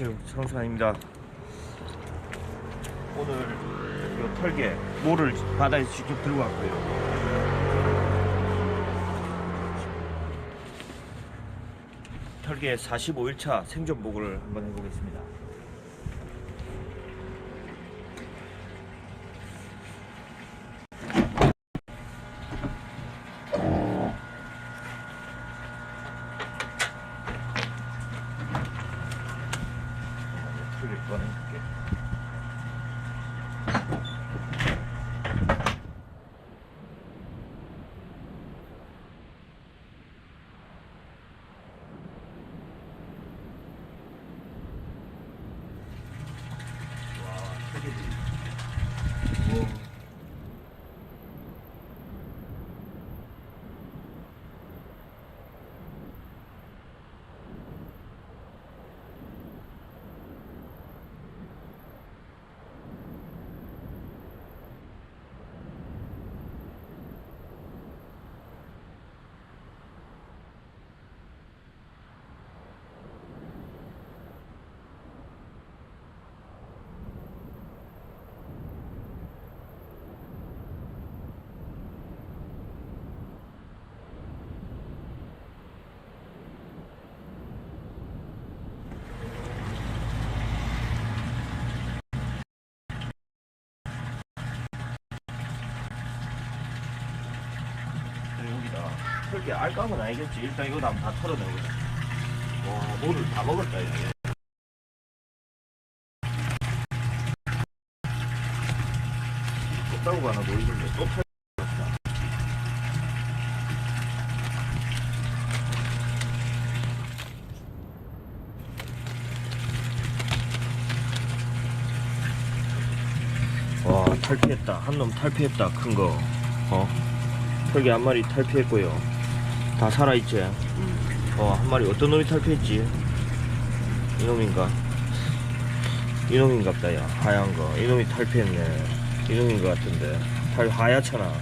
안녕하세요. 성수환입니다. 오늘 요 털개 모를 바다에서 직접 들고 왔고요. 털개 45일차 생존 보고를 한번 해보겠습니다 털개 꺼내줄게 와 털개들이 우와. 그래, 여기다 털게 알감은 아니겠지. 일단 이거 다, 다 털어내보자. 와 뭐를 다 먹었다 이거. 껍다구가 하나 보이는데 또 털었다. 와 탈피했다. 한 놈 탈피했다 큰거. 어? 털개 한 마리 탈피했고요. 다 살아있지? 어, 한 마리 어떤 놈이 탈피했지? 이놈인가? 이놈인갑다, 야. 하얀 거. 이놈이 탈피했네. 이놈인 것 같은데. 탈, 하얗잖아.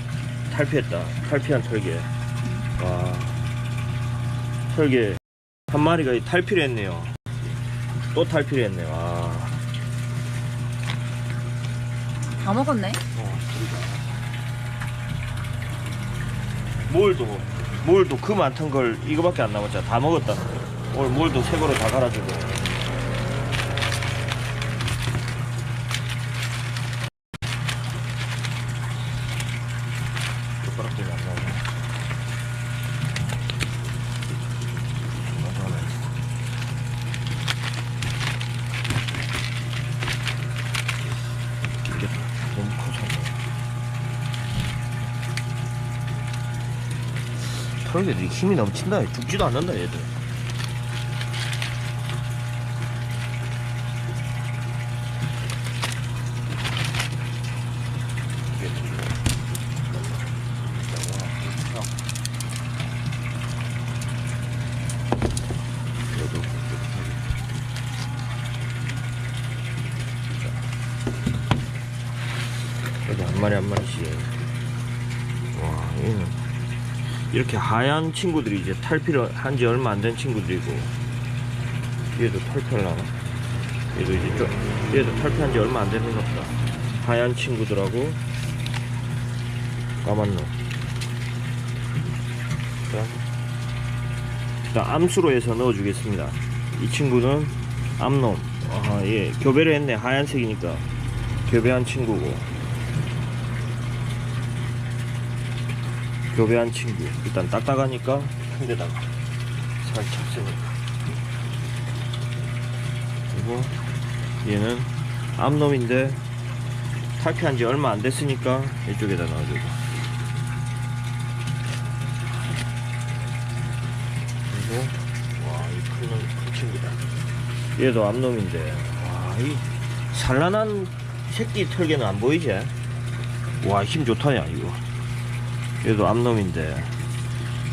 탈피했다. 탈피한 털개. 와. 털개. 한 마리가 탈피를 했네요. 또 탈피를 했네, 와. 다 먹었네. 어, 몰도 몰도 그 많던 걸 이거밖에 안 남았잖아. 다 먹었다. 오늘 몰도 새 거로 다 갈아주고 젓가락 때문에 안 나오네 맞아, 하나 있어. 이게 너무 커서 털개들이 힘이 넘친다. 죽지도 않는다 얘들. 여기 한 마리 한 마리씩 와 얘는 이렇게 하얀 친구들이 이제 탈피를 한 지 얼마 안 된 친구들이고 얘도 탈피하려나? 얘도 이제 좀 얘도 탈피한 지 얼마 안 되는 것 같다. 하얀 친구들하고 까만 놈. 자, 일단 암수로 해서 넣어주겠습니다. 이 친구는 암놈. 아, 예 교배를 했네. 하얀색이니까. 교배한 친구고 교배한 친구. 일단 딱딱하니까 한 대다가. 살짝 세니까 그리고 얘는 암놈인데 탈피한 지 얼마 안 됐으니까 이쪽에다 넣어주고. 그리고 와이 큰, 큰 친구다. 얘도 암놈인데. 와이 산란한 새끼 털개는 안 보이지? 와 힘 좋다 야 이거 얘도 암놈인데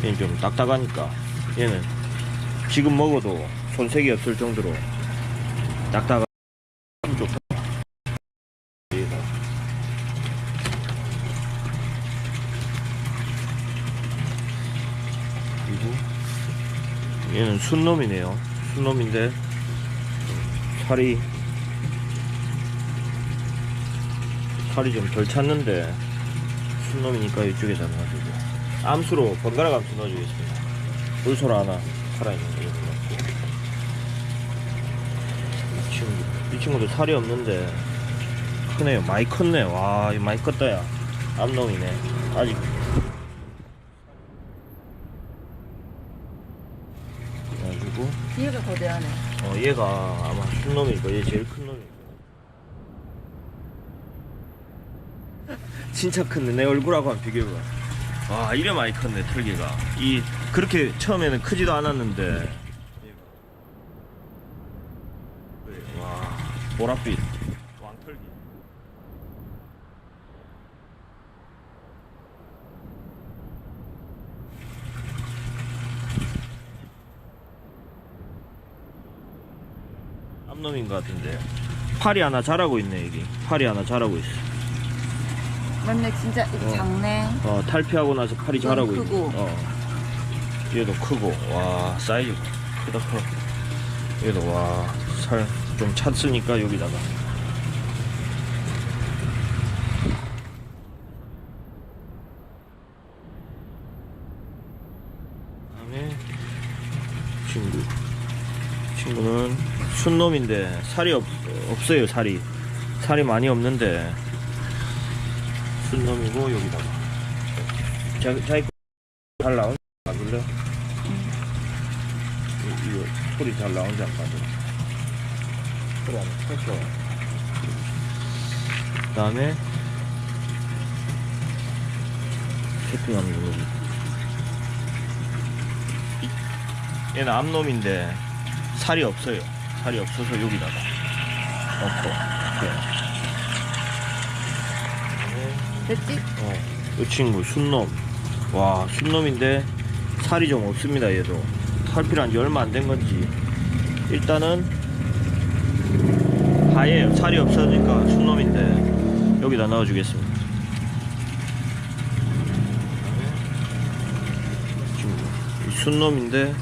얘는 좀 딱딱하니까 얘는 지금 먹어도 손색이 없을 정도로 딱딱하 참 좋다. 얘가 그리고 얘는 순놈이네요. 순놈인데 살이 살이 좀 덜 찼는데 순놈이니까 이쪽에다 넣어주고. 암수로 번갈아 감수 넣어주겠습니다. 물소라 하나 살아있는 거 넣고. 이 친구 이 친구도 살이 없는데 크네요. 많이 컸네 와 이거 많이 컸다 야. 암놈이네. 아직. 그래가지고 뒤에가 거대하네. 어 얘가 아마 순놈일 거야. 얘 제일 큰 놈일 거야. 진짜 큰데 내 얼굴하고 한번 비교해봐. 와 이래 많이 컸네 털개가. 이 그렇게 처음에는 크지도 않았는데. 와 보랏빛 왕털기. 암놈인 것 같은데. 팔이 하나 자라고 있네 여기. 팔이 하나 자라고 있어. 맞네, 진짜 이거 어. 작네. 어 탈피하고 나서 팔이 자라고 크고. 있고. 어. 얘도 크고. 와 사이즈 크다 커 얘도 와 살 좀 찼으니까 여기다가. 다음에 친구. 친구는 순놈인데 살이 없, 없어요 살이. 살이 많이 없는데 순놈이고 여기다가. 자, 자기 잘 나온 봐줄래? 이- 이거 소리 잘 나온지 안 봐줘 소리 안 컸어. 그 다음에 세팅하는 누르기 이- 얘는 암놈인데 살이 없어요. 살이 없어서 여기다가. 넣고 이렇게. 됐지? 어, 이 친구 순놈. 와, 순놈인데 살이 좀 없습니다. 얘도 탈피란 지 얼마 안 된 건지 일단은 하얘요. 살이 없어지니까 순놈인데 여기다 넣어주겠습니다. 순놈인데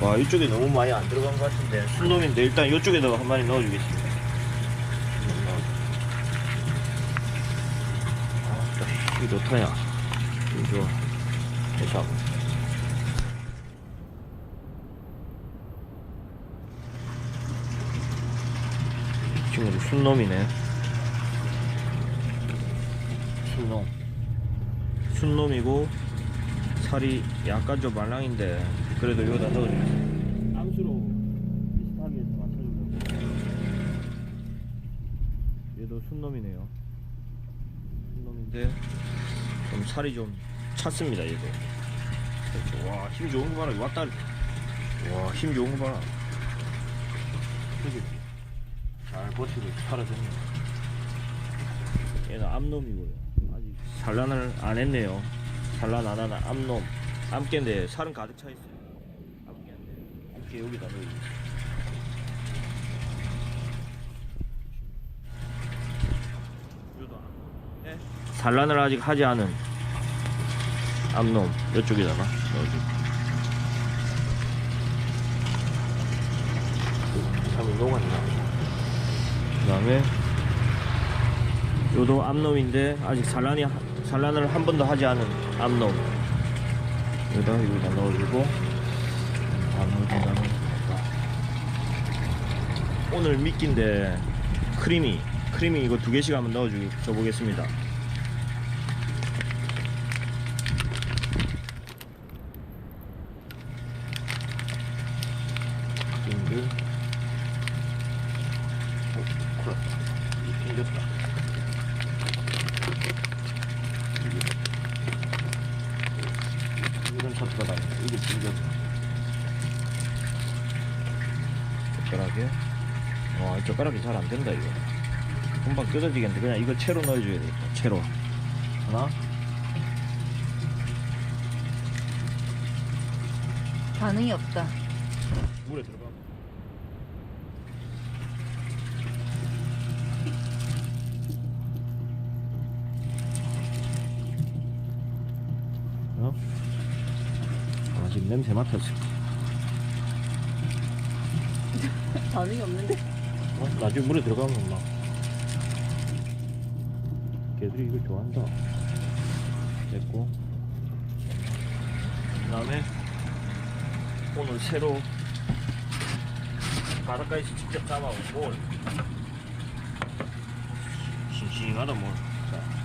와 이쪽에 너무 많이 안 들어간 것 같은데 순놈인데 일단 이쪽에다가 한 마리 넣어주겠습니다. 아, 이거 좋다야. 이거 좋아. 대박. 친구도 순놈이네. 순놈. 순놈이고 살이 약간 좀 말랑인데 그래도 여기다 넣어주겠습니다. 암수로 비슷하게 해서 맞춰주려고. 얘도 순놈이네요. 놈인데 좀 살이 좀 찼습니다 얘도 와 힘 좋은 거 봐라 왔다. 와힘 좋은 거 봐라. 그지? 잘 버티고 살아줬네. 얘는 암놈이고요. 아직 산란을 안 했네요. 산란 안 하나 암놈. 암깨인데 살은 가득 차 있어요. 암깨인데. 암깨 여기다. 네? 산란을 아직 하지 않은 암놈 이쪽에다가 넣어주고 참이 녹았나 그 다음에 요도 암놈인데 아직 산란이 산란을 한 번도 하지 않은 암놈. 여기다 여기다 넣어주고 다 넣어준 다음에 오늘 미끼인데 크리미 크리미 이거 두 개씩 한번 넣어줘 보겠습니다 빙글 어, 큰일 났다 이 튕겼다 이게- 이런 쳤다가 이게 튕겼다 젓가락에 와, 이 젓가락이 잘 안 된다, 이거. 금방 뜯어지겠는데, 그냥 이거 채로 넣어줘야 되겠다, 채로. 하나, 반응이 없다. 물에 들어가. 어? 아, 지금 냄새 맡았어. 반응이 없는데? 어? 나중에 물에 들어가면 막 개들이 이걸 좋아한다 됐고 그 다음에 오늘 새로 바닷가에서 직접 잡아온 뭘 싱싱하다 뭘 자.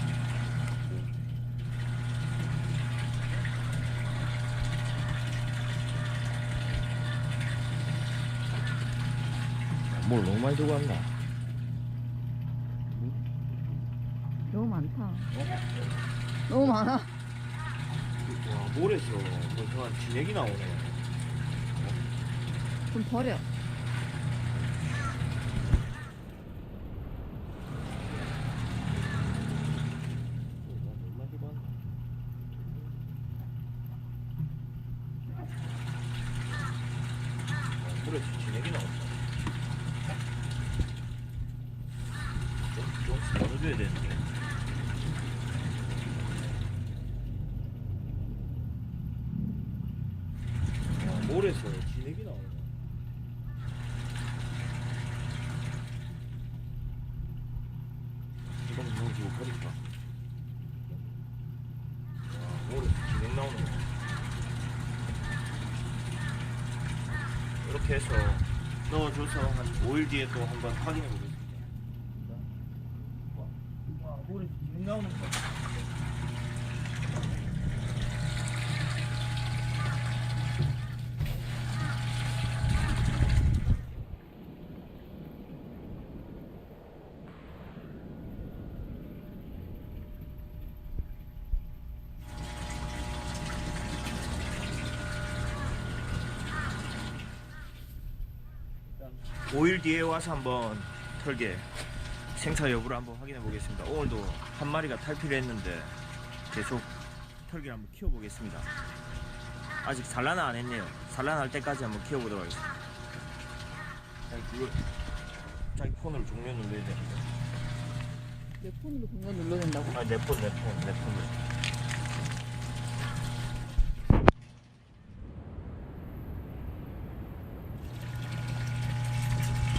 뭘 너무 많이 들고 왔나? 너무 많다. 너무 많아. 와 몰에서 뭐 저한 진액이 나오네 좀 버려. 물에서 진액이 나온다 좀, 좀 넣어줘야 되는데. 와, 몰에서 진액이 나오네. 이건 너무 지고 버릴까? 와, 몰에서 진액 나오는 거 이렇게 해서 넣어줘서 한 5일 뒤에 또 한번 확인해 보겠습니다 5일 뒤에 와서 한번 털게 생사 여부를 한번 확인해 보겠습니다. 오늘도 한 마리가 탈피를 했는데 계속 털기를 한번 키워보겠습니다. 아직 산란은 안 했네요. 산란할 때까지 한번 키워보도록 하겠습니다. 그걸 자기 폰으로 종료 눌러야 돼. 내 폰으로 공간 눌러낸다고? 아내폰내폰내 폰으로.